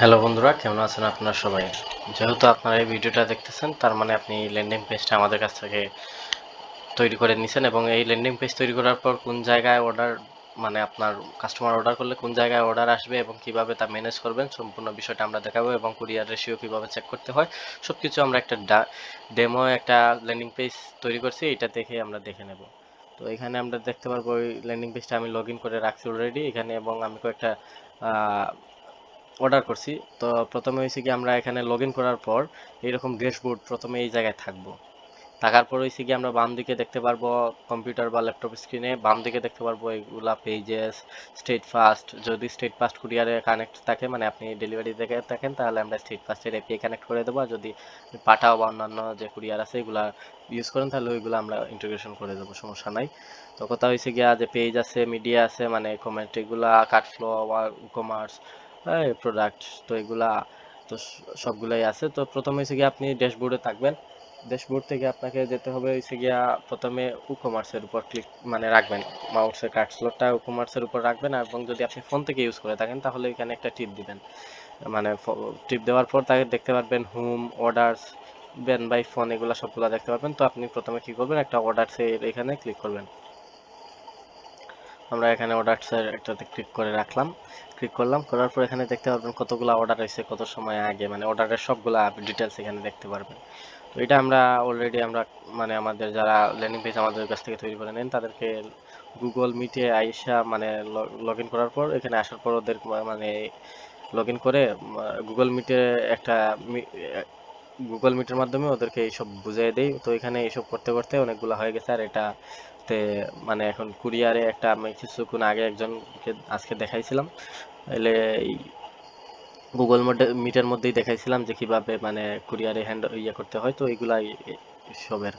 Hello বন্ধুরা, কেমন আছেন আপনারা সবাই? যেহেতু আপনারা এই ভিডিওটা দেখতেছেন, তার মানে আপনি ল্যান্ডিং পেজটা আমাদের কাছ থেকে তৈরি করে নিছেন এবং এই ল্যান্ডিং পেজ তৈরি করার পর কোন জায়গায় অর্ডার মানে আপনার কাস্টমার অর্ডার করলে কোন জায়গায় অর্ডার আসবে এবং কীভাবে তা ম্যানেজ করবেন, সম্পূর্ণ বিষয়টা আমরা দেখাবো এবং কুরিয়ার রেশিও কীভাবে চেক করতে হয় সব কিছু আমরা একটা ডেমো একটা ল্যান্ডিং পেজ তৈরি করছি, এটা দেখে আমরা দেখে নেব। তো এখানে আমরা দেখতে পারব ওই ল্যান্ডিং পেজটা আমি লগ করে রাখছি অলরেডি এখানে এবং আমি কয়েকটা অর্ডার করছি। তো প্রথমে হয়েছে কি আমরা এখানে লগ করার পর এইরকম ড্যাশবোর্ড প্রথমে এই জায়গায় থাকব। থাকার পর হয়েছে কি আমরা বাম দিকে দেখতে পারব কম্পিউটার বা ল্যাপটপ স্ক্রিনে বাম দিকে দেখতে পারব এগুলা পেজেস স্টেট ফাস্ট যদি স্টেট ফাস্ট কুরিয়ারে কানেক্ট থাকে মানে আপনি ডেলিভারি থেকে থাকেন, তাহলে আমরা স্টেট ফাস্টের এপিআই কানেক্ট করে দেবো। আর যদি পাঠাও বা অন্যান্য যে কুরিয়ার আছে, এগুলা ইউজ করেন, তাহলে ওইগুলো আমরা ইন্টিগ্রেশন করে দেবো, সমস্যা নাই। তো কথা হয়েছে গিয়া যে পেজ আছে মিডিয়া আছে মানে কমেন্ট এগুলা কাটফ্লো বা কমার্স প্রোডাক্ট তো এগুলা তো সবগুলাই আছে। তো প্রথমে হচ্ছে গিয়ে আপনি ড্যাশবোর্ডে থাকবেন। ড্যাশবোর্ড থেকে আপনাকে যেতে হবে হচ্ছে গিয়া প্রথমে ই কমার্সের উপর ক্লিক মানে রাখবেন। মাউসের কার্ড স্লটটা ই কমার্সের উপর রাখবেন এবং যদি আপনি ফোন থেকে ইউজ করে থাকেন তাহলে এখানে একটা টিপ দিবেন। মানে টিপ দেওয়ার পর তাকে দেখতে পারবেন home orders ban by phone এগুলো সবগুলো দেখতে পারবেন। তো আপনি প্রথমে কি করবেন, একটা অর্ডারসে এখানে ক্লিক করবেন। আমরা এখানে অর্ডারসের একটাতে ক্লিক করে রাখলাম। ক্লিক করলাম, করার পর এখানে দেখতে পারবেন কতগুলো অর্ডার হয়েছে কত সময় আগে মানে অর্ডারের সবগুলা ডিটেলস এখানে দেখতে পারবেন। তো এটা আমরা অলরেডি আমরা মানে আমাদের যারা ল্যান্ডিং পেজ আমাদের কাছ থেকে তৈরি করে নেন, তাদেরকে গুগল মিটে আইসা মানে লগ ইন করার পর, এখানে আসার পর ওদের মানে লগ ইন করে গুগল মিটে একটা গুগল মিটের মাধ্যমে ওদেরকে এইসব বুঝিয়ে দেই। তো এখানে এইসব করতে করতে অনেকগুলো হয়ে গেছে, আর এটা তে মানে এখন কুরিয়ারে একটা আমি কিছুক্ষণ আগে একজনকে আজকে দেখাইছিলাম। তাহলে এই গুগল মিটের মধ্যেই দেখাইছিলাম যে কীভাবে মানে কুরিয়ারে হ্যান্ড ইয়ে করতে হয়। তো এইগুলাই সবের।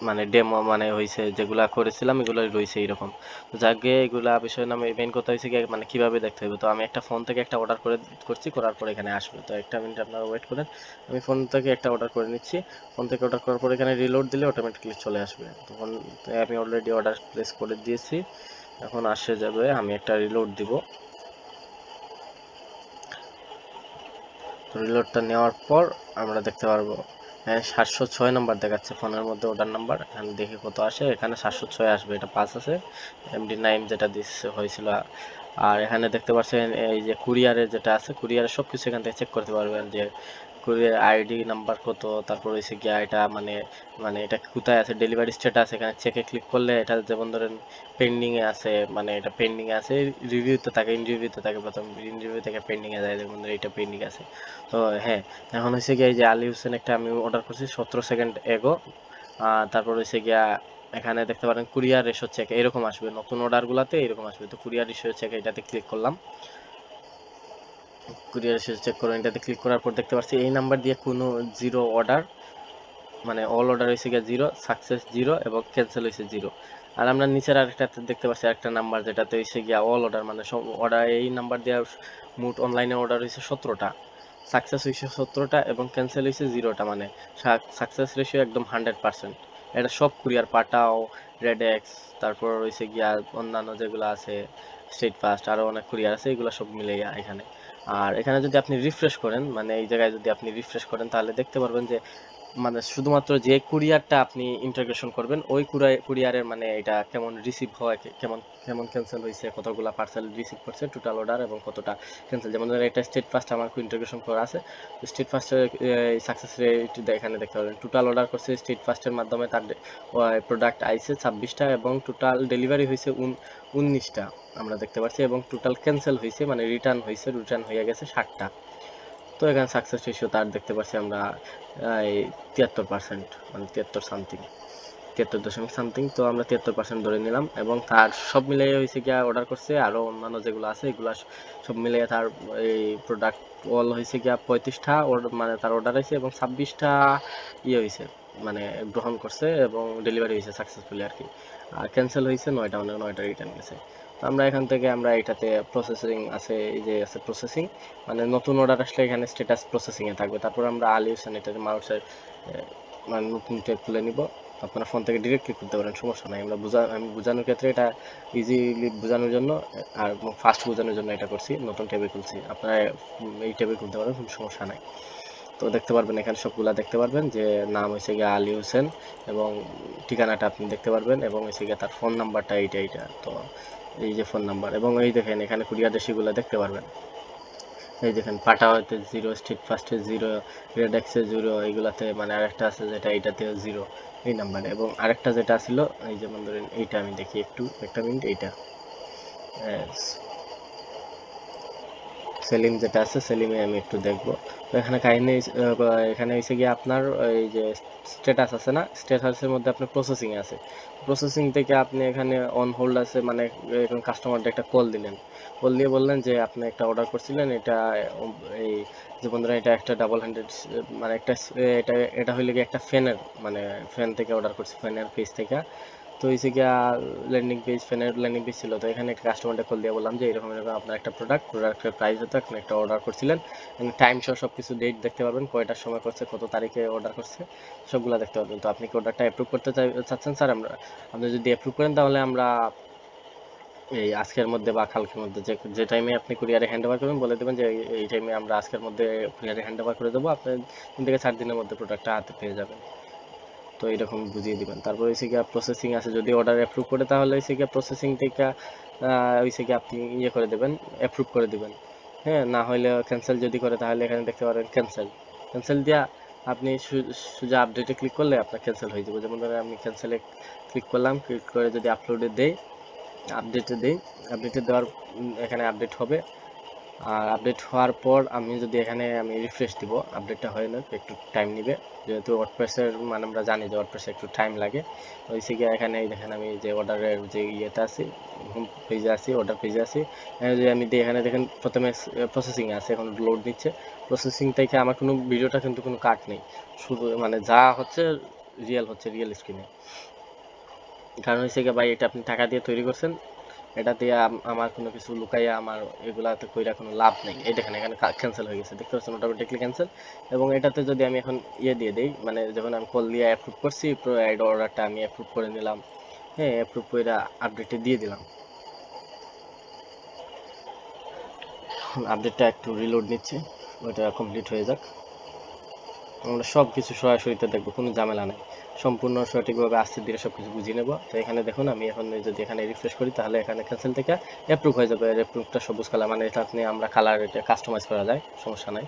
মানে ডেমো মানে হয়েছে যেগুলা করেছিলাম এগুলোই রয়েছে এইরকম। তো যাকে এগুলা বিষয় নামে মেইন কথা হয়েছে মানে কীভাবে দেখতে হবে তো আমি একটা ফোন থেকে একটা অর্ডার করে করছি, করার পর এখানে আসবে। তো একটা মিনিট আপনারা ওয়েট করেন, আমি ফোন থেকে একটা অর্ডার করে নিচ্ছি। ফোন থেকে অর্ডার করার পর এখানে রিলোড দিলে অটোমেটিকলি চলে আসবে। তখন আমি অলরেডি অর্ডার প্লেস করে দিয়েছি। এখন আসে যাবে, আমি একটা রিলোড দিব। রিলোডটা নেওয়ার পর আমরা দেখতে পারব। হ্যাঁ সাতশো ছয় নাম্বার দেখাচ্ছে ফোনের মধ্যে ওটার নাম্বার এখানে দেখে কত আসে। এখানে সাতশো ছয় আসবে, এটা পাঁচ আছে। এমডি নাইন যেটা দিচ্ছে হয়েছিল। আর এখানে দেখতে পাচ্ছেন এই যে কুরিয়ারে যেটা আছে কুরিয়ারে সব কিছু এখান থেকে চেক করতে পারবেন যে কুরিয়ার আইডি নাম্বার কত, তারপর হয়েছে গিয়া এটা মানে মানে এটা কোথায় আছে ডেলিভারি স্টেটাস এখানে চেকে ক্লিক করলে এটা যেমন ধরেন পেন্ডিংয়ে আছে মানে এটা পেন্ডিংয়ে আছে রিভিউতে থাকে ইন রিভিউতে থাকে প্রথম ইন রিভিউ থেকে পেন্ডিংয়ে যায়, যেমন ধরেন এটা পেন্ডিং আছে। তো হ্যাঁ এখন হয়েছে গিয়া এই যে আলী হোসেন একটা আমি অর্ডার করছি, সতেরো সেকেন্ড এগো তারপর হয়েছে গিয়া এখানে দেখতে পারেন, কুরিয়ার রেশো চেক এরকম আসবে, নতুন অর্ডারগুলোতে এরকম আসবে। তো কুরিয়ার রেশো চেক এটাতে ক্লিক করলাম। কুরিয়ার শেষ চেক করুন এটাতে ক্লিক করার পর দেখতে পাচ্ছি এই নাম্বার দিয়ে কোনো জিরো অর্ডার মানে অল অর্ডার হয়েছে গিয়ে জিরো সাকসেস জিরো এবং ক্যান্সেল হয়েছে জিরো আর আমরা নিচের আরেকটাতে দেখতে পাচ্ছি একটা নাম্বার যেটাতে হয়েছে গিয়া অল অর্ডার মানে সব অর্ডার এই নাম্বার দিয়ে মোট অনলাইনে অর্ডার হয়েছে সতেরোটা। সাকসেস হয়েছে সতেরোটা এবং ক্যান্সেল হয়েছে জিরোটা মানে সাকসেস রেশিও একদম হান্ড্রেড পার্সেন্ট এটা সব কুরিয়ার, পাটাও রেডেক্স তারপর রয়েছে গিয়া অন্যান্য যেগুলো আছে স্টেট ফাস্ট আরও অনেক কুরিয়ার আছে, এগুলো সব মিলে এখানে। আর এখানে যদি আপনি রিফ্রেশ করেন মানে এই জায়গায় যদি আপনি রিফ্রেশ করেন, তাহলে দেখতে পারবেন যে মানে শুধুমাত্র যে কুরিয়ারটা আপনি ইন্টাগ্রেশন করবেন, ওই কুরিয়ারের মানে এটা কেমন রিসিভ হয় কেমন কেমন ক্যান্সেল হয়েছে, কতগুলো পার্সেল রিসিভ করছে টোটাল অর্ডার এবং কতটা ক্যান্সেল যেমন ধরেন এটা স্টেট ফার্স্ট আমার ইন্টাগ্রেশন করা আছে স্টেট ফার্স্টের সাকসেস রেট এখানে দেখতে পাবেন টোটাল অর্ডার করছে স্টেট ফার্স্টের মাধ্যমে তার প্রোডাক্ট আইছে ছাব্বিশটা এবং টোটাল ডেলিভারি হয়েছে উন, উনিশটা। আমরা দেখতে পাচ্ছি এবং টোটাল ক্যান্সেল হয়েছে মানে রিটার্ন হয়েছে রিটার্ন হয়ে গেছে ষাটটা। তো এখানে সাকসেস রেশিও তার দেখতে পাচ্ছি আমরা এই তিয়াত্তর পার্সেন্ট মানে তিয়াত্তর সামথিং তিয়াত্তর দশমিক সামথিং তো আমরা তিয়াত্তর পার্সেন্ট ধরে নিলাম, এবং তার সব মিলিয়ে হয়েছে গিয়া অর্ডার করছে আরও অন্যান্য যেগুলো আছে, এগুলো সব মিলিয়ে তার, এই প্রোডাক্ট অল হয়েছে গিয়া পঁয়ত্রিশটা মানে তার অর্ডার হয়েছে, এবং ছাব্বিশটা ইয়ে হয়েছে মানে গ্রহণ করছে, এবং ডেলিভারি হয়েছে সাকসেসফুলি আর কি। আর ক্যান্সেল হয়েছে নয়টা মানে নয়টা রিটার্ন গেছে আমরা এখান থেকে আমরা এটাতে প্রসেসিং আছে, এই যে আছে প্রসেসিং মানে নতুন অর্ডার আসলে এখানে স্ট্যাটাস প্রসেসিংয়ে থাকবে। তারপর আমরা আলি হোসেন এটাতে মাউসের মানে নতুন টেপ খুলে নিব। আপনারা ফোন থেকে ডিরেক্ট করতে পারেন, সমস্যা নাই। আমরা বোঝা, আমি বোঝানোর ক্ষেত্রে এটা ইজিলি বোঝানোর জন্য, আর ফাস্ট বোঝানোর জন্য এটা করছি, নতুন ট্যাবে খুলছি। আপনারা এই ট্যাবে খুলতে পারেন, কোনো সমস্যা নাই। তো দেখতে পারবেন, এখানে সবগুলা দেখতে পারবেন, যে নাম হয়েছে গিয়ে আলী হোসেন এবং ঠিকানাটা আপনি দেখতে পারবেন, এবং হয়েছে গিয়ে তার ফোন নাম্বারটা এইটা এইটা। তো এই যে ফোন নাম্বার এবং এই দেখেন এখানে কুরিয়ার সেগুলো দেখতে পারবেন। এই দেখেন পাটা হয়তো জিরো স্ট্রিট ফার্স্টে জিরো রেড এক্সে জিরো এইগুলাতে মানে আরেকটা আছে যেটা এইটাতেও জিরো এই নাম্বারে এবং আরেকটা যেটা ছিল, এই যেমন ধরেন এইটা আমি দেখি একটু, একটা মিনিট এইটা. সেলিম যেটা আছে, সেলিমে আমি একটু দেখব। তো এখানে কাহিনী এখানে হয়েছে গিয়ে আপনার এই যে স্ট্যাটাস আছে না স্ট্যাটাসের মধ্যে আপনার প্রসেসিং আছে। প্রসেসিং থেকে আপনি এখানে অন হোল্ড আছে মানে এখন কাস্টমারটা একটা কল দিলেন। কল দিয়ে বললেন যে, আপনি একটা অর্ডার করছিলেন, এটা, এই যে বন্ধুরা, এটা একটা ডাবল হ্যান্ডেড মানে একটা, এটা এটা হইলে গিয়ে একটা ফ্যানের মানে ফ্যান থেকে অর্ডার করছি ফ্যানের পেজ থেকে। তো হয়েছে গিয়া ল্যান্ডিং পেজ ফ্যানের ল্যান্ডিং পেজ ছিল, তো এখানে একটা কাস্টমারটা কল দিয়ে বললাম যে, এরকম এরকম আপনার একটা প্রোডাক্ট প্রোডাক্টের প্রাইস হতো আপনি একটা অর্ডার করছিলেন। টাইম সহ সব কিছু ডেট দেখতে পারবেন, কয়টার সময় করছে, কত তারিখে অর্ডার করছে, সবগুলো দেখতে পারবেন। তো আপনি কি অর্ডারটা অ্যাপ্রুভ করতে চাচ্ছেন? স্যার, আমরা, আপনি যদি অ্যাপ্রুভ করেন, তাহলে আমরা এই আজকের মধ্যে বা কালকের মধ্যে যে যে টাইমে আপনি কুরিয়ারে হ্যান্ড ওভার করবেন, বলে দেবেন যে, এই- টাইমে আমরা আজকের মধ্যে কুরিয়ারে হ্যান্ড ওভার করে দেবো। আপনি তিন থেকে চার দিনের মধ্যে প্রোডাক্টটা হাতে পেয়ে যাবেন। তো এরকম বুঝিয়ে দিবেন। তারপর হচ্ছে গিয়ে প্রসেসিং আছে। যদি অর্ডার অ্যাপ্রুভ করে, তাহলে হচ্ছে গিয়ে প্রসেসিং থেকে হচ্ছে গিয়ে আপনি ইয়ে করে দেবেন অ্যাপ্রুভ করে দেবেন। হ্যাঁ না হলে ক্যান্সেল যদি করে, তাহলে এখানে দেখতে পারেন ক্যান্সেল ক্যান্সেল দিয়া আপনি সোজা আপডেটে ক্লিক করলে আপনার ক্যান্সেল হয়ে যাবে। যেমন ধরেন আমি ক্যান্সেলে ক্লিক করলাম ক্লিক করে যদি আপলোডে দেই আপডেটে দেই আপডেটে দেওয়ার এখানে আপডেট হবে। আর আপডেট হওয়ার পর আমি যদি এখানে আমি রিফ্রেশ দিব আপডেটটা হয় না একটু টাইম নেবে। যেহেতু ওয়ার্ডপ্রেসের মানে আমরা জানি যে ওয়ার্ডপ্রেসে একটু টাইম লাগে। ওই থেকে এখানে দেখেন আমি যে অর্ডারের যে ইয়েতে আছি হোম পেজে আছি অর্ডার পেজে আছি। যদি আমি এখানে দেখেন প্রথমে প্রসেসিং আছে, এখন লোড নিচ্ছে। প্রসেসিং থেকে আমার কোনো ভিডিওটা কিন্তু কোনো কাট নেই। শুধু মানে যা হচ্ছে রিয়েল হচ্ছে রিয়েল স্ক্রিনে কারণ হচ্ছে কি ভাই, এটা আপনি টাকা দিয়ে তৈরি করছেন এটা দিয়ে আমার কোনো কিছু লুকাইয়া আমার এগুলাতে কইরা কোনো লাভ নেই। এই দেখেন, এখানে ক্যান্সেল হয়ে গেছে। দেখতে পাচ্ছেন অটোমেটিকলি ক্যান্সেল এবং এটাতে যদি আমি এখন ইয়ে দিয়ে দিই মানে যখন আমি কল দিয়ে অ্যাপ্রুভ করছি এই অর্ডারটা আমি অ্যাপ্রুভ করে নিলাম। হ্যাঁ অ্যাপ্রুভ করে আপডেটে দিয়ে দিলাম। আপডেটটা একটু রিলোড নিচ্ছে, ওইটা কমপ্লিট হয়ে যাক। আমরা সব কিছু সরাসরিতে দেখব, কোনো ঝামেলা নেই। সম্পূর্ণ সঠিকভাবে আস্তে ধীরে সব কিছু বুঝিয়ে নেব। তো এখানে দেখুন, আমি এখন যদি এখানে রিফ্রেশ করি, তাহলে এখানে ক্যান্সেল থেকে অ্যাপ্রুভ হয়ে যাবে। অ্যাপ্রুভটা সবুজ কালার মানে এটা আপনি আমরা কালার এটা কাস্টমাইজ করা যায়, সমস্যা নাই।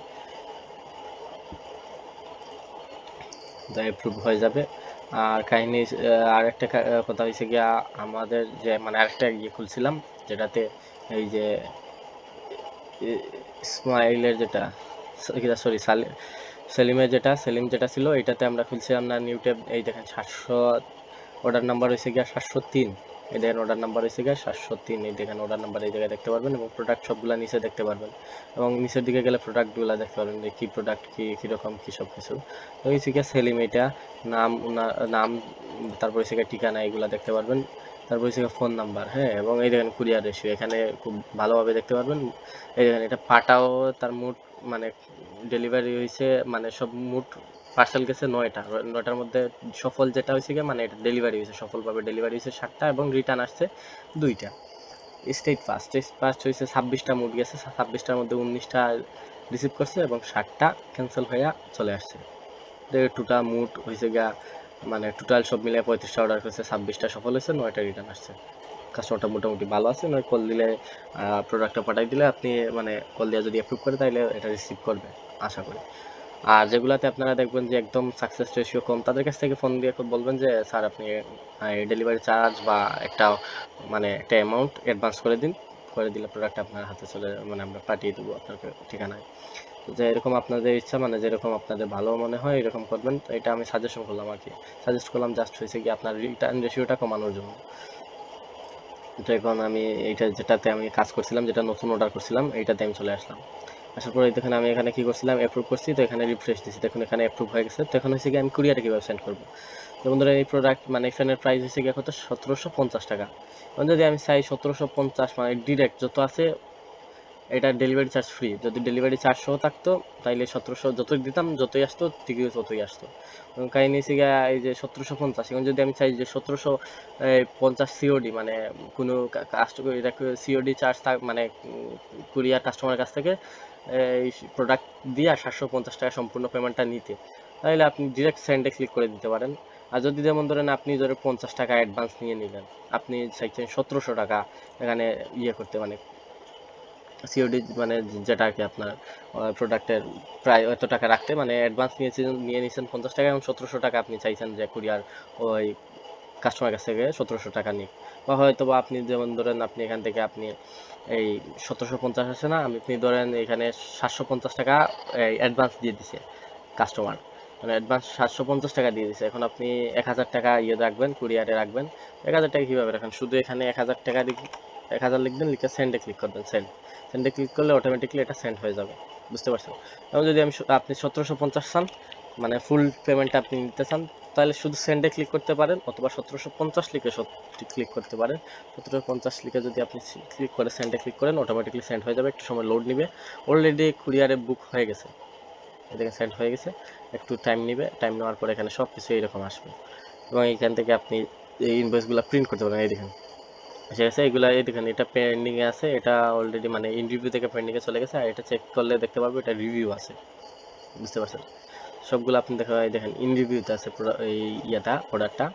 তো অ্যাপ্রুভ হয়ে যাবে। আর কাহিনী আর একটা কথা হয়েছে গিয়া, আমাদের যে মানে আরেকটা ইয়ে খুলছিলাম, যেটাতে এই যে স্মাইলের যেটা সরি সালি সেলিমের যেটা, সেলিম যেটা ছিল, এটাতে আমরা খুলছিলাম না নিউ ট্যাব এই দেখেন, সাতশো অর্ডার নাম্বার হয়েছে গিয়া সাতশো তিন। এই দেখেন অর্ডার নাম্বার হয়েছে গিয়া সাতশো তিন, এই দেখেন অর্ডার নাম্বার এই জায়গায় দেখতে পারবেন এবং প্রোডাক্ট সবগুলা নিচে দেখতে পারবেন এবং নিচের দিকে গেলে প্রোডাক্টগুলো দেখতে পারবেন যে কী প্রোডাক্ট কী কীরকম কী সব কিছু। তো হয়েছে গিয়া সেলিম এটা, নাম নাম, তারপর হচ্ছে গিয়া ঠিকানা এগুলা দেখতে পারবেন। তারপর হচ্ছে ফোন নাম্বার হ্যাঁ এবং এই দেখেন কুরিয়ার রেশিও এখানে খুব ভালোভাবে দেখতে পারবেন। এই দেখেন, এটা পাটাও তার মোট মানে ডেলিভারি হয়েছে মানে সব মোট পার্সেল গেছে নয়টা। নয়টার মধ্যে সফল যেটা হয়েছে গিয়ে মানে এটা ডেলিভারি হয়েছে সফলভাবে ডেলিভারি হয়েছে সাতটা এবং রিটার্ন আসছে দুইটা। স্টেট ফার্স্ট স্টেট ফার্স্ট হয়েছে ছাব্বিশটা মুড গেছে। ছাব্বিশটার মধ্যে উনিশটা রিসিভ করছে এবং ষাটটা ক্যান্সেল হয়ে চলে আসছে। টোটাল মুড হয়েছে গিয়া মানে টোটাল সব মিলে পঁয়ত্রিশটা অর্ডার করছে, ছাব্বিশটা সফল হয়েছে নয়টা রিটার্ন আসছে। কাস্টমারটা মোটামুটি ভালো আছে নয় কল দিলে প্রোডাক্টটা পাঠাই দিলে আপনি মানে কল দিয়ে যদি অ্যাপ্রুভ করে তাহলে এটা রিসিভ করবে, আশা করি। আর যেগুলাতে আপনারা দেখবেন যে একদম সাকসেস রেশিও কম, তাদের কাছ থেকে ফোন দিয়ে বলবেন যে, স্যার, আপনি ডেলিভারি চার্জ বা একটা মানে একটা অ্যামাউন্ট অ্যাডভান্স করে দিন, করে দিলে প্রোডাক্ট আপনার হাতে চলে মানে আমরা পাঠিয়ে দেবো আপনার ঠিকানায়। যে এরকম আপনাদের ইচ্ছা মানে যেরকম আপনাদের ভালো মনে হয়, এরকম করবেন। এটা আমি সাজেশন করলাম আর কি। সাজেস্ট করলাম জাস্ট হয়েছে কি আপনার রিটার্ন রেশিওটা কমানোর জন্য। তো এখন আমি এইটা যেটাতে আমি কাজ করছিলাম, যেটা নতুন অর্ডার করছিলাম, এইটাতে আমি চলে আসলাম। আসার পরে দেখেন আমি এখানে কি করছিলাম অ্যাপ্রুভ করছি, তো এখানে রিফ্রেশ দিচ্ছি দেখুন, এখানে অ্যাপ্রুভ হয়ে গেছে। তো এখন হচ্ছে কি আমি কুরিয়ারে কীভাবে সেন্ড করব? তো বন্ধুরা, এই প্রোডাক্ট মানে ফ্যানের প্রাইস হচ্ছে গিয়ে কত? সতেরোশো পঞ্চাশ টাকা। এখন যদি আমি চাই সতেরোশো পঞ্চাশ মানে ডিরেক্ট যত আছে এটা ডেলিভারি চার্জ ফ্রি যদি ডেলিভারি চার্জ সহ থাকতো, তাইলে সতেরোশো যতই দিতাম, যতই আসতো, ঠিকই ততই আসতো। কাহিনী হচ্ছে এই যে সতেরোশো পঞ্চাশ, এখন যদি আমি চাই যে সতেরোশো পঞ্চাশ সিওডি মানে কোনো কাস্টমার এটা সিওডি চার্জ থাক মানে কুরিয়ার কাস্টমারের কাছ থেকে এই প্রোডাক্ট দিয়ে সাতশো পঞ্চাশ টাকা সম্পূর্ণ পেমেন্টটা নিতে তাহলে আপনি ডিরেক্ট সেন্ডে ক্লিক করে দিতে পারেন। আর যদি যেমন ধরেন আপনি ধরে পঞ্চাশ টাকা অ্যাডভান্স নিয়ে নিলেন, আপনি চাইছেন সতেরোশো টাকা, এখানে ইয়ে করতে মানে সিওডি মানে যেটা আর কি আপনার প্রোডাক্টের প্রায় এত টাকা রাখতে মানে অ্যাডভান্স নিয়েছেন নিয়ে নিয়েছেন পঞ্চাশ টাকা এবং সতেরোশো টাকা আপনি চাইছেন যে কুরিয়ার ওই কাস্টমার কাছ থেকে সতেরোশো টাকা নিক। বা হয়তো বা আপনি যেমন ধরেন আপনি এখান থেকে আপনি এই সতেরোশো পঞ্চাশ আছে না, আপনি ধরেন এখানে সাতশো পঞ্চাশ টাকা অ্যাডভান্স দিয়ে দিছে কাস্টমার মানে অ্যাডভান্স সাতশো পঞ্চাশ টাকা দিয়ে দিছে। এখন আপনি এক হাজার টাকা ইয়ে রাখবেন কুরিয়ারে রাখবেন। এক হাজার টাকা কীভাবে রাখেন? শুধু এখানে এক হাজার টাকা এক হাজার লিখবেন, লিখে সেন্ডে ক্লিক করবেন সেন্ড সেন্ডে ক্লিক করলে অটোমেটিকলি এটা সেন্ড হয়ে যাবে, বুঝতে পারছেন? এবং যদি আমি আপনি সতেরোশো পঞ্চাশ চান মানে ফুল পেমেন্টটা আপনি নিতে চান, তাহলে শুধু সেন্ডে ক্লিক করতে পারেন, অথবা সতেরোশো পঞ্চাশ লিখে ক্লিক করতে পারেন। সতেরোশো পঞ্চাশ লিখে যদি আপনি ক্লিক করে সেন্ডে ক্লিক করেন অটোমেটিকলি সেন্ড হয়ে যাবে, একটু সময় লোড নিবে। অলরেডি কুরিয়ারে বুক হয়ে গেছে। এদিকে সেন্ড হয়ে গেছে, একটু টাইম নিবে টাইম নেওয়ার পরে এখানে সব কিছু এইরকম আসবে। এবং এখান থেকে আপনি এই ইনভয়েসগুলো প্রিন্ট করতে পারেন এই দেখেন। ঠিক আছে এগুলো এই দেখেন, এটা পেন্ডিংয়ে আছে, এটা অলরেডি মানে ইন্টারভিউ রিভিউ থেকে পেন্ডিংয়ে চলে গেছে, আর এটা চেক করলে দেখতে পারব এটা রিভিউ আছে। বুঝতে পারছেন? সবগুলো আপনি দেখা দেখেন ইন্টারভিউতে আছে এই ইয়েটা অর্ডারটা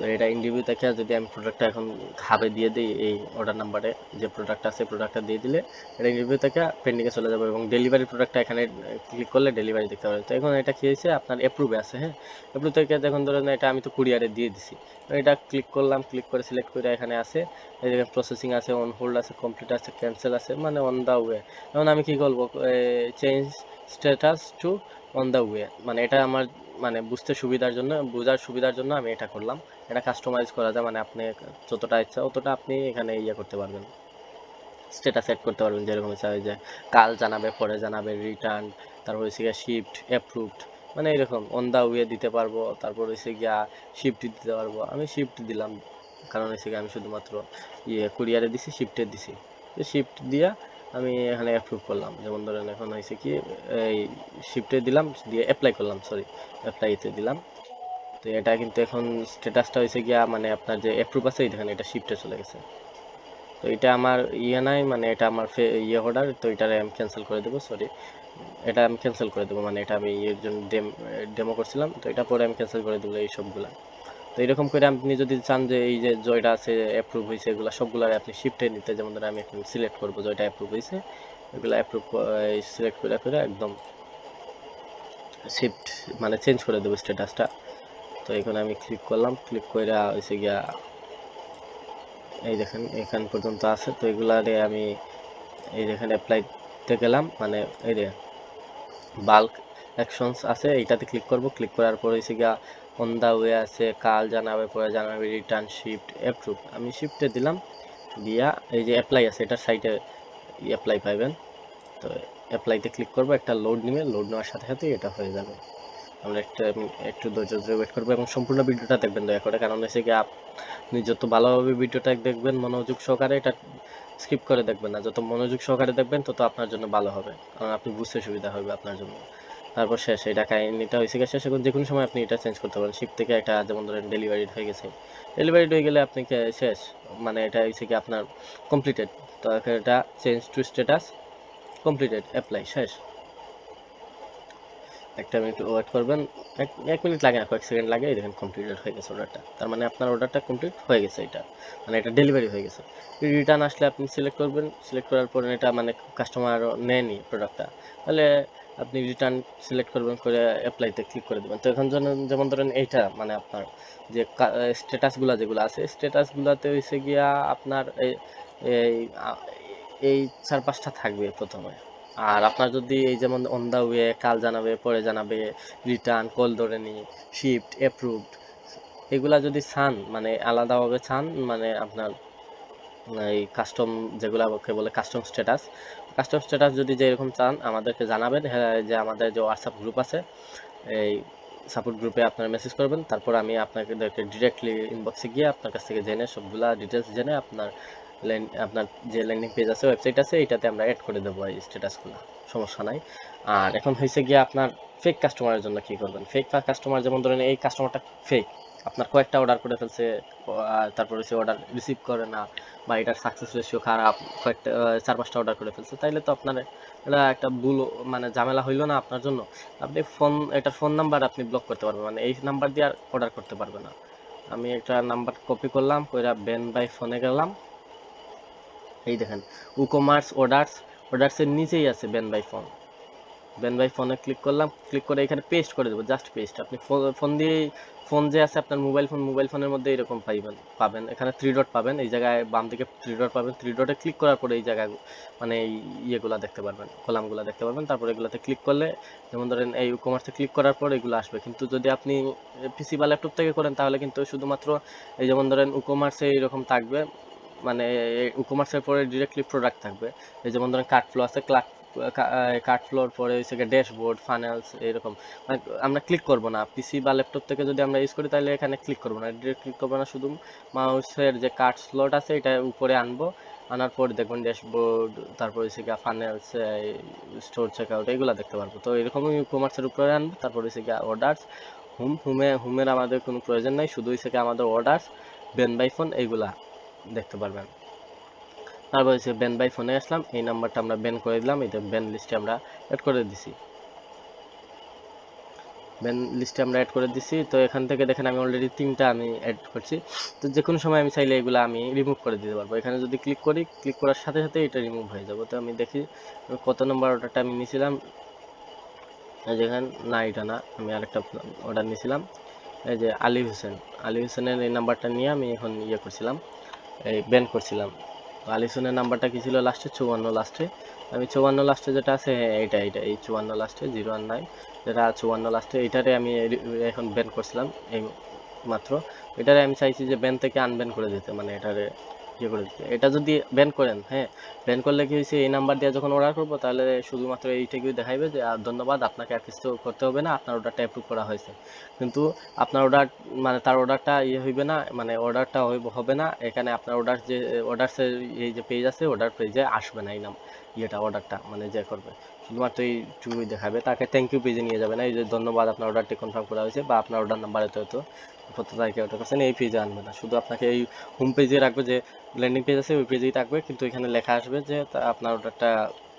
তো এটা ইন রিভিউ থেকে যদি আমি প্রোডাক্টটা এখন হাবে দিয়ে দিই এই অর্ডার নাম্বারে যে প্রোডাক্ট আছে প্রোডাক্টটা দিয়ে দিলে এটা ইন রিভিউ থেকে পেন্ডিংয়ে চলে যাবে এবং ডেলিভারি প্রোডাক্টটা এখানে ক্লিক করলে ডেলিভারি দেখতে পাবেন তো এখন এটা কী হয়েছে? আপনার অ্যাপ্রুভে আছে হ্যাঁ? অ্যাপ্রুভ থেকে দেখুন, ধরেন এটা আমি তো কুরিয়ারে দিয়ে দিছি। এটা ক্লিক করলাম ক্লিক করে সিলেক্ট করে এখানে আছে। এই প্রসেসিং আছে অন হোল্ড আছে কমপ্লিট আছে ক্যান্সেল আছে মানে অন দ্য ওয়ে এখন আমি কী করব? Change status to on the way মানে এটা আমার মানে বুঝতে সুবিধার জন্য, বোঝার সুবিধার জন্য আমি এটা করলাম। এটা কাস্টমাইজ করা যায় মানে আপনি যতটা ইচ্ছা অতটা আপনি এখানে ইয়ে করতে পারবেন। স্ট্যাটাস সেট করতে পারবেন, যেরকম চাই যে কাল জানাবে, পরে জানাবে রিটার্ন তারপর হচ্ছে গিয়ে শিফট অ্যাপ্রুভড মানে এরকম অন দ্য ওয়ে দিতে পারব, তারপর হচ্ছে গিয়া শিফট দিতে পারব। আমি শিফট দিলাম, কারণ হচ্ছে গিয়ে আমি শুধুমাত্র ইয়ে কুরিয়ারে দিছি শিফটে দিছি। তো শিফট দিয়া আমি এখানে অ্যাপ্রুভ করলাম। যেমন ধরেন এখন হয়েছে কি, এই শিফটে দিলাম, দিয়ে অ্যাপ্লাই করলাম সরি অ্যাপ্লাইতে দিলাম। তো এটা কিন্তু এখন স্ট্যাটাসটা হয়েছে গিয়া মানে আপনার যে অ্যাপ্রুভ আছে এখানে এটা শিফটে চলে গেছে। তো এটা আমার ইয়ে নাই মানে এটা আমার ইয়ে অর্ডার তো এটা আমি ক্যান্সেল করে দেবো সরি এটা আমি ক্যান্সেল করে দেবো মানে এটা আমি ইয়ের জন্য ডেমো করছিলাম, তো এটা পরে আমি ক্যান্সেল করে দেবো এই সবগুলা। তো এরকম করে আপনি যদি চান যে এই যে জয়টা আছে অ্যাপ্রুভ হয়েছে, এগুলো সবগুলো আপনি শিফটে নিতে, যেমন ধরে আমি এখন সিলেক্ট করব জয়টা অ্যাপ্রুভ হয়েছে, এগুলো অ্যাপ্রুভ সিলেক্ট করে করে একদম শিফট মানে চেঞ্জ করে দেবো স্ট্যাটাসটা তো এখানে আমি ক্লিক করলাম ক্লিক করে হয়েছে গিয়া এই দেখেন, এখান পর্যন্ত আছে। তো এগুলারে আমি এই দেখেন অ্যাপ্লাইতে গেলাম মানে এই যে বাল্ক অ্যাকশনস আছে, এইটাতে ক্লিক করব। ক্লিক করার পর হয়েছে গিয়া অন দ্য ওয়ে আছে, কাল জানাবে, পরে জানাবে রিটার্ন শিফট অ্যাপ্রুভ আমি শিফটে দিলাম, দিয়া এই যে অ্যাপ্লাই আছে এটার সাইটে অ্যাপ্লাই পাইবেন। তো অ্যাপ্লাইতে ক্লিক করব, একটা লোড নিবে লোড নেওয়ার সাথে সাথে এটা হয়ে যাবে। আমরা একটা, একটু ধৈর্য ধরে ওয়েট করব এবং সম্পূর্ণ ভিডিওটা দেখবেন দয়া করে, কারণ হচ্ছে কি আপনি যত ভালোভাবে ভিডিওটা দেখবেন, মনোযোগ সহকারে এটা স্কিপ করে দেখবেন না। যত মনোযোগ সহকারে দেখবেন, তত আপনার জন্য ভালো হবে। কারণ আপনি বুঝতে সুবিধা হবে আপনার জন্য। তারপর শেষ এটা কাহিনিটা হয়েছে গেছে শেষ এখন যে কোনো সময় আপনি এটা চেঞ্জ করতে পারেন। শিপ থেকে একটা যেমন ধরেন ডেলিভারি হয়ে গেছে। ডেলিভারি হয়ে গেলে আপনি শেষ। মানে এটা হয়েছে কি আপনার কমপ্লিটেড তো এটা change to status completed apply শেষ। একটা মিনিট ওয়েট করবেন। এক মিনিট লাগে না, কয়েক সেকেন্ড লাগে। দেখেন কমপ্লিটেড হয়ে গেছে অর্ডারটা তার মানে আপনার অর্ডারটা কমপ্লিট হয়ে গেছে এটা। মানে এটা ডেলিভারি হয়ে গেছে। রিটার্ন আসলে আপনি সিলেক্ট করবেন। সিলেক্ট করার পরে এটা মানে কাস্টমার নেয়নি প্রোডাক্টটা তাহলে আপনি রিটার্ন সিলেক্ট করবেন করে অ্যাপ্লাইতে ক্লিক করে দেবেন। তো এখন যেমন ধরেন এইটা মানে আপনার যে স্ট্যাটাসগুলো যেগুলো আছে স্ট্যাটাসগুলোতে হয়েছে গিয়া আপনার এই এই চার পাঁচটা থাকবে প্রথমে। আর আপনার যদি এই যেমন অন দ্য ওয়ে কাল জানাবে, পরে জানাবে রিটার্ন কল ধরে নি শিফট অ্যাপ্রুভড এগুলা যদি চান মানে আলাদাভাবে চান মানে আপনার এই কাস্টম যেগুলো বলে কাস্টম স্ট্যাটাস কাস্টম স্ট্যাটাস যদি যে এরকম চান, আমাদেরকে জানাবেন। হ্যাঁ যে আমাদের যে হোয়াটসঅ্যাপ গ্রুপ আছে, এই সাপোর্ট গ্রুপে আপনারা মেসেজ করবেন। তারপর আমি আপনাকে ডিরেক্টলি ইনবক্সে গিয়ে আপনার কাছ থেকে জেনে সবগুলা ডিটেলস জেনে আপনার ল্যান্ড আপনার যে ল্যান্ডিং পেজ আছে ওয়েবসাইট আছে, এটাতে আমরা অ্যাড করে দেবো এই স্ট্যাটাসগুলো সমস্যা নাই। আর এখন হয়েছে গিয়ে আপনার ফেক কাস্টমারের জন্য কি করবেন? ফেক কাস্টমার যেমন ধরেন, এই কাস্টমারটা ফেক আপনার কয়েকটা অর্ডার করে ফেলছে তারপরে সে অর্ডার রিসিভ করে না, বা এটার সাকসেস রেশিও খারাপ, কয়েকটা চার পাঁচটা অর্ডার করে ফেলছে, তাইলে তো আপনার এটা একটা ভুল মানে ঝামেলা হইল না আপনার জন্য। আপনি ফোন এটার ফোন নাম্বার আপনি ব্লক করতে পারবেন মানে এই নাম্বার দিয়ে আর অর্ডার করতে পারবে না। আমি একটা নাম্বার কপি করলাম, কইরা বেন বাই ফোনে গেলাম। এই দেখেন উকমার্স অর্ডারস অর্ডারসের নিচেই আছে ban by phone ban by ফোনে ক্লিক করলাম ক্লিক করে এখানে পেস্ট করে দেবো জাস্ট পেস্ট আপনি ফোন দিয়ে ফোন যে আছে আপনার মোবাইল ফোন মোবাইল ফোনের মধ্যে এরকম পাইবেন, পাবেন। এখানে থ্রি ডট পাবেন, এই জায়গায় বাম দিকে থ্রি ডট পাবেন। থ্রি ডটে ক্লিক করার পরে এই জায়গায় মানে এই ইয়েগুলো দেখতে পারবেন, কলামগুলো দেখতে পারবেন। তারপর এগুলোতে ক্লিক করলে, যেমন ধরেন এই কমার্সে ক্লিক করার পর এগুলো আসবে। কিন্তু যদি আপনি পিসি বা ল্যাপটপ থেকে করেন, তাহলে কিন্তু শুধুমাত্র এই যেমন ধরেন উকমার্সে এরকম থাকবে মানে উকমার্সের পরে ডিরেক্টলি প্রোডাক্ট থাকবে। এই যেমন ধরেন কার্ড ফ্লো আছে ক্লাক কার্ড ফ্লোর পরে হচ্ছে ড্যাশবোর্ড, ফানেলস এরকম। মানে আমরা ক্লিক করব না। পিসি বা ল্যাপটপ থেকে যদি আমরা ইউজ করি তাহলে এখানে ক্লিক করব না। ডিরেক্ট ক্লিক করব না, শুধু মাউসের যে কার্ড স্লট আছে এটা উপরে আনব। আনার পর দেখবেন ড্যাশবোর্ড, তারপর হচ্ছে গিয়ে ফানেলস স্টোর চেকআউট এগুলো দেখতে পারব। তো এরকমই কমার্সের উপরে আনব, তারপর হচ্ছে গিয়ে অর্ডার্স হুম, হুমে, হুমের আমাদের কোনো প্রয়োজন নাই। শুধু হচ্ছে আমাদের অর্ডার্স বেন বাই ফোন এইগুলা দেখতে পারবেন। তারপর হচ্ছে বেন বাই ফোনে আসলাম, এই নাম্বারটা আমরা বেন করে দিলাম এটা বেন লিস্টে আমরা অ্যাড করে দিছি। বেন লিস্টে আমরা অ্যাড করে দিছি, তো এখান থেকে দেখেন আমি অলরেডি তিনটা আমি অ্যাড করছি। তো যে কোনো সময় আমি চাইলে এগুলো আমি রিমুভ করে দিতে পারব। এখানে যদি ক্লিক করি ক্লিক করার সাথে সাথে এটা রিমুভ হয়ে যাবে। তো আমি দেখি কত নম্বর অর্ডারটা আমি নিয়েছিলাম এই যেখানে না, এটা না, আমি আরেকটা অর্ডার নিয়েছিলাম এই যে আলী হোসেন আলী হোসেনের এই নাম্বারটা নিয়ে আমি এখন ইয়ে করছিলাম, এই ব্যান করছিলাম। তো আলী হোসেনের নাম্বারটা কি ছিল লাস্টে? চুয়ান্ন লাস্টে। আমি চুয়ান্ন লাস্টে যেটা আছে, এইটা এইটা, এই চুয়ান্ন লাস্টে, জিরো ওয়ান নাইন। যেটা চুয়ান্ন লাস্টে, এইটারে আমি এখন ব্যান করছিলাম, এই মাত্র। এটারে আমি চাইছি যে ব্যান থেকে আনব্যান করে দিতে মানে এটারে ইয়ে করে দিতে এটা যদি ব্যান করেন হ্যাঁ ব্যান করলে কি হয়েছে? এই নাম্বার দিয়ে যখন অর্ডার করব, তাহলে শুধুমাত্র এইটাকেই দেখাইবে যে ধন্যবাদ, আপনাকে আর কিছু করতে হবে না, আপনার অর্ডারটা অ্যাপ্রুভ করা হয়েছে। কিন্তু আপনার অর্ডার মানে তার অর্ডারটা ইয়ে হইবে না মানে অর্ডারটা হবে না। এখানে আপনার অর্ডার যে অর্ডারসের এই যে পেজ আছে অর্ডার পেজে আসবে না এই নাম, ইয়েটা অর্ডারটা মানে যে করবে। শুধুমাত্র এইটুকুই দেখাবে তাকে থ্যাংক ইউ পেজে নিয়ে যাবে না, এই যে ধন্যবাদ, আপনার অর্ডারটি কনফার্ম করা হয়েছে বা আপনার অর্ডার নাম্বার এত এত। কত তারিখে অর্ডার করছেন এই পেজে আনবে না। শুধু আপনাকে এই হোম পেজে রাখবে যে ল্যান্ডিং পেজ আছে, ওই পেজেই থাকবে, কিন্তু এখানে লেখা আসবে যে আপনার অর্ডারটা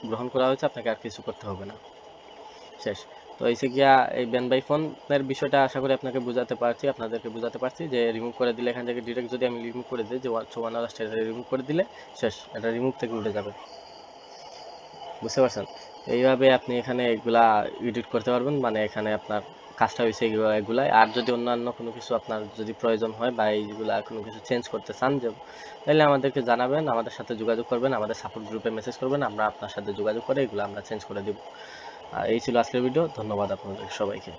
গ্রহণ করা হয়েছে, আপনাকে আর কিছু করতে হবে না। শেষ। তো এসে গিয়া এই ব্যান বাই ফোনের বিষয়টা আশা করি আপনাকে বোঝাতে পারছি, আপনাদেরকে বোঝাতে পারছি যে রিমুভ করে দিলে এখান থেকে ডিরেক্ট যদি আমি রিমুভ করে দিই, যে চৌয়ান্ন লাস্টে রিমুভ করে দিলে, শেষ, এটা রিমুভ থেকে উঠে যাবে। বুঝতে পারছেন? এইভাবে আপনি এখানে এগুলা এডিট করতে পারবেন মানে এখানে আপনার কাজটা হয়েছে এগুলো এগুলাই। আর যদি অন্যান্য কোনো কিছু আপনার যদি প্রয়োজন হয় বা এইগুলা কোনো কিছু চেঞ্জ করতে চান, যে তাহলে আমাদেরকে জানাবেন, আমাদের সাথে যোগাযোগ করবেন, আমাদের সাপোর্ট গ্রুপে মেসেজ করবেন, আমরা আপনার সাথে যোগাযোগ করে এগুলো আমরা চেঞ্জ করে দিব। আর এই ছিল আজকের ভিডিও ধন্যবাদ আপনাদের সবাইকে।